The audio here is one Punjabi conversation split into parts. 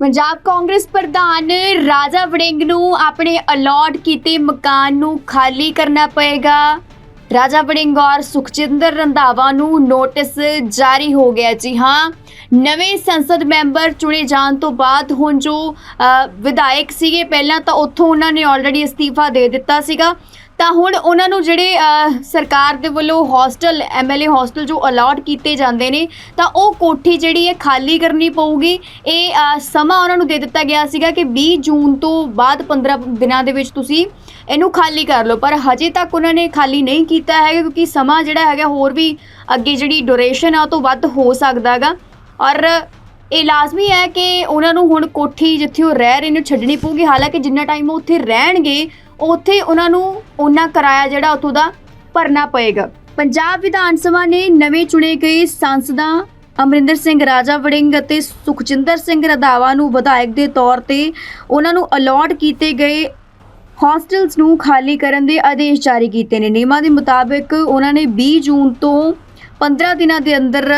ਪੰਜਾਬ ਕਾਂਗਰਸ ਪ੍ਰਧਾਨ ਰਾਜਾ ਵੜਿੰਗ ਨੂੰ ਆਪਣੇ ਅਲਾਟ ਕੀਤੇ ਮਕਾਨ ਨੂੰ ਖਾਲੀ ਕਰਨਾ ਪਏਗਾ। ਰਾਜਾ ਵੜਿੰਗ ਔਰ ਸੁਖਜਿੰਦਰ ਰੰਧਾਵਾ ਨੂੰ ਨੋਟਿਸ ਜਾਰੀ ਹੋ ਗਿਆ ਜੀ ਹਾਂ। ਨਵੇਂ ਸੰਸਦ ਮੈਂਬਰ ਚੁਣੇ ਜਾਣ ਤੋਂ ਬਾਅਦ ਹੁਣ ਜੋ ਵਿਧਾਇਕ ਸੀਗੇ, ਪਹਿਲਾਂ ਤਾਂ ਉੱਥੋਂ ਉਹਨਾਂ ਨੇ ਆਲਰੇਡੀ ਅਸਤੀਫਾ ਦੇ ਦਿੱਤਾ ਸੀਗਾ। ਤਾਂ ਹੁਣ ਉਹਨਾਂ ਨੂੰ ਜਿਹੜੇ ਸਰਕਾਰ ਦੇ ਵੱਲੋਂ ਹੋਸਟਲ ਐਮਐਲਏ ਹੋਸਟਲ ਜੋ ਅਲਾਟ ਕੀਤੇ ਜਾਂਦੇ ਨੇ, ਤਾਂ ਉਹ ਕੋਠੀ ਜਿਹੜੀ ਹੈ ਖਾਲੀ ਕਰਨੀ ਪਊਗੀ। ਇਹ ਸਮਾਂ ਉਹਨਾਂ ਨੂੰ ਦੇ ਦਿੱਤਾ ਗਿਆ ਸੀਗਾ ਕਿ 20 ਜੂਨ ਤੋਂ ਬਾਅਦ 15 ਦਿਨਾਂ ਦੇ ਵਿੱਚ ਤੁਸੀਂ ਇਹਨੂੰ ਖਾਲੀ ਕਰ ਲਓ। ਪਰ ਹਜੇ ਤੱਕ ਉਹਨਾਂ ਨੇ ਖਾਲੀ ਨਹੀਂ ਕੀਤਾ ਹੈਗਾ ਕਿਉਂਕਿ ਸਮਾਂ ਜਿਹੜਾ ਹੈਗਾ ਹੋਰ ਵੀ ਅੱਗੇ ਜਿਹੜੀ ਡਿਊਰੇਸ਼ਨ ਆ ਉਹ ਤੋਂ ਵੱਧ ਹੋ ਸਕਦਾ ਹੈਗਾ। ਔਰ ਇਹ ਲਾਜ਼ਮੀ ਹੈ ਕਿ ਉਹਨਾਂ ਨੂੰ ਹੁਣ ਕੋਠੀ ਜਿੱਥੇ ਉਹ ਰਹਿ ਰਹੇ ਨੇ ਛੱਡਣੀ ਪਊਗੀ। ਹਾਲਾਂਕਿ ਜਿੰਨਾ ਟਾਈਮ ਉਹ ਉੱਥੇ ਰਹਿਣਗੇ ਉੱਥੇ ਉਹਨਾਂ ਨੂੰ ਉਹਨਾਂ ਕਿਰਾਇਆ ਜਿਹੜਾ ਉੱਥੋਂ ਦਾ ਭਰਨਾ ਪਏਗਾ। ਪੰਜਾਬ ਵਿਧਾਨ ਸਭਾ ਨੇ ਨਵੇਂ ਚੁਣੇ ਗਏ ਸਾਂਸਦਾਂ ਅਮਰਿੰਦਰ ਸਿੰਘ, ਰਾਜਾ ਵੜਿੰਗ ਅਤੇ ਸੁਖਜਿੰਦਰ ਸਿੰਘ ਰਧਾਵਾ ਨੂੰ ਵਿਧਾਇਕ ਦੇ ਤੌਰ ਤੇ ਉਹਨਾਂ ਨੂੰ ਅਲਾਟ ਕੀਤੇ ਗਏ ਹੌਸਟਲਸ ਨੂੰ ਖਾਲੀ ਕਰਨ ਦੇ ਆਦੇਸ਼ ਜਾਰੀ ਕੀਤੇ ਨੇ। ਨਿਯਮਾਂ ਦੇ ਮੁਤਾਬਕ ਉਹਨਾਂ ਨੇ 20 ਜੂਨ ਤੋਂ 15 ਦਿਨਾਂ ਦੇ ਅੰਦਰ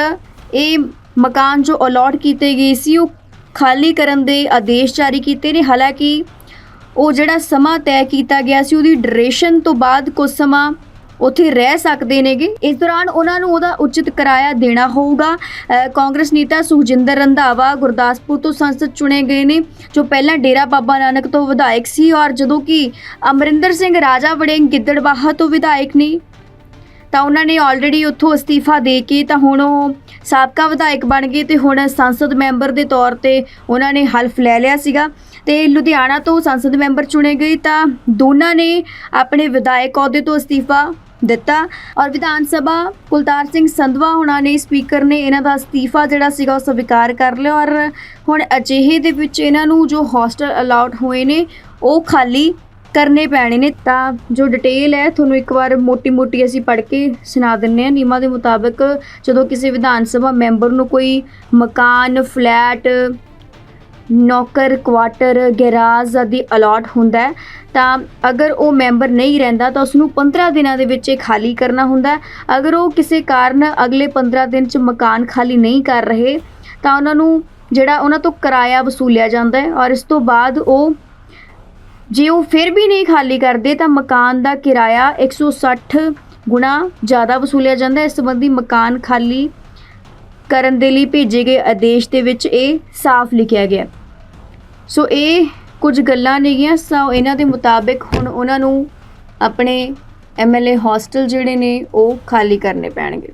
ਇਹ ਮਕਾਨ ਜੋ ਅਲਾਟ ਕੀਤੇ ਗਏ ਸੀ, ਉਹ ਖਾਲੀ ਕਰਨ ਦੇ ਆਦੇਸ਼ ਜਾਰੀ ਕੀਤੇ ਨੇ। ਹਾਲਾਂਕਿ ਉਹ ਜਿਹੜਾ ਸਮਾਂ ਤੈਅ ਕੀਤਾ ਗਿਆ ਸੀ, ਉਹਦੀ ਡਿਊਰੇਸ਼ਨ ਤੋਂ ਬਾਅਦ ਕੁਝ ਸਮਾਂ ਉੱਥੇ ਰਹਿ ਸਕਦੇ ਨੇਗੇ। ਇਸ ਦੌਰਾਨ ਉਹਨਾਂ ਨੂੰ ਉਹਦਾ ਉਚਿਤ ਕਿਰਾਇਆ ਦੇਣਾ ਹੋਊਗਾ। ਕਾਂਗਰਸ ਨੇਤਾ ਸੁਖਜਿੰਦਰ ਰੰਧਾਵਾ ਗੁਰਦਾਸਪੁਰ ਤੋਂ ਸੰਸਦ ਚੁਣੇ ਗਏ ਨੇ, ਜੋ ਪਹਿਲਾਂ ਡੇਰਾ ਬਾਬਾ ਨਾਨਕ ਤੋਂ ਵਿਧਾਇਕ ਸੀ ਔਰ ਜਦੋਂ ਕਿ ਅਮਰਿੰਦਰ ਸਿੰਘ ਰਾਜਾ ਵੜਿੰਗ ਗਿੱਦੜਬਾਹਾ ਤੋਂ ਵਿਧਾਇਕ ਨੇ ਤਾਂ ਉਹਨਾਂ ਨੇ ਆਲਰੇਡੀ ਉੱਥੋਂ ਅਸਤੀਫਾ ਦੇ ਕੇ ਤਾਂ ਹੁਣ ਉਹ ਸਾਬਕਾ ਵਿਧਾਇਕ ਬਣ ਗਏ ਤੇ ਹੁਣ ਸੰਸਦ ਮੈਂਬਰ ਦੇ ਤੌਰ ਤੇ ਉਹਨਾਂ ਨੇ ਹਲਫ ਲੈ ਲਿਆ ਸੀਗਾ। ਤੇ ਲੁਧਿਆਣਾ ਤੋਂ ਸੰਸਦ ਮੈਂਬਰ ਚੁਣੇ ਗਏ ਤਾਂ ਦੋਨਾਂ ਨੇ ਆਪਣੇ ਵਿਧਾਇਕ ਅਹੁਦੇ ਤੋਂ ਅਸਤੀਫਾ ਦਿੱਤਾ ਔਰ ਵਿਧਾਨ ਸਭਾ ਕੁਲਤਾਰ ਸਿੰਘ ਸੰਧਵਾ ਹੁਣਾਂ ਨੇ ਸਪੀਕਰ ਨੇ ਇਹਨਾਂ ਦਾ ਅਸਤੀਫਾ ਜਿਹੜਾ ਸੀਗਾ ਉਹ ਸਵੀਕਾਰ ਕਰ ਲਿਆ ਔਰ ਹੁਣ ਅਜਿਹੇ ਦੇ ਵਿੱਚ ਇਹਨਾਂ ਨੂੰ ਜੋ ਹੋਸਟਲ ਅਲਾਟ ਹੋਏ ਨੇ ਉਹ ਖਾਲੀ ਕਰਨੇ ਪੈਣੇ ਨੇ, ਤਾਂ ਜੋ ਡਿਟੇਲ ਹੈ, ਤੁਹਾਨੂੰ ਇੱਕ ਵਾਰ ਮੋਟੀ-ਮੋਟੀ ਅਸੀਂ ਪੜ੍ਹ ਕੇ ਸੁਣਾ ਦਿੰਨੇ ਆ ਨਿਯਮਾਂ ਦੇ ਮੁਤਾਬਕ ਜਦੋਂ ਕਿਸੇ ਵਿਧਾਨ ਸਭਾ ਮੈਂਬਰ ਨੂੰ ਕੋਈ ਮਕਾਨ, ਫਲੈਟ, ਨੌਕਰ, ਕੁਆਟਰ, ਗੈਰਾਜ ਆਦਿ ਅਲਾਟ ਹੁੰਦਾ ਹੈ, ਤਾਂ ਅਗਰ ਉਹ ਮੈਂਬਰ ਨਹੀਂ ਰਹਿੰਦਾ, ਤਾਂ ਉਸ ਨੂੰ 15 ਦਿਨਾਂ ਦੇ ਵਿੱਚ ਇਹ ਖਾਲੀ ਕਰਨਾ ਹੁੰਦਾ ਅਗਰ ਉਹ ਕਿਸੇ ਕਾਰਨ ਅਗਲੇ 15 ਦਿਨ ਚ ਮਕਾਨ ਖਾਲੀ ਨਹੀਂ ਕਰ ਰਹੇ, ਤਾਂ ਉਹਨਾਂ ਨੂੰ ਜਿਹੜਾ ਉਹਨਾਂ ਤੋਂ ਕਿਰਾਇਆ ਵਸੂਲਿਆ ਜਾਂਦਾ ਹੈ ਔਰ ਇਸ ਤੋਂ ਬਾਅਦ ਉਹ ਜੇ ਉਹ ਫਿਰ ਵੀ ਨਹੀਂ ਖਾਲੀ ਕਰਦੇ ਤਾਂ ਮਕਾਨ ਦਾ ਕਿਰਾਇਆ 160 ਗੁਣਾ ਜ਼ਿਆਦਾ ਵਸੂਲਿਆ ਜਾਂਦਾ ਹੈ। ਇਸ ਸੰਬੰਧੀ ਮਕਾਨ ਖਾਲੀ ਕਰਨ ਦੇ ਲਈ ਭੇਜੇ ਗਏ ਆਦੇਸ਼ ਦੇ ਵਿੱਚ ਇਹ ਸਾਫ਼ ਲਿਖਿਆ ਗਿਆ। ਸੋ ਇਹ ਕੁਝ ਗੱਲਾਂ ਨੇਗੀਆਂ। ਸੋ ਇਹਨਾਂ ਦੇ ਮੁਤਾਬਿਕ ਹੁਣ ਉਹਨਾਂ ਨੂੰ ਆਪਣੇ ਐਮਐਲਏ ਹੌਸਟਲ ਜਿਹੜੇ ਨੇ ਉਹ ਖਾਲੀ ਕਰਨੇ ਪੈਣਗੇ।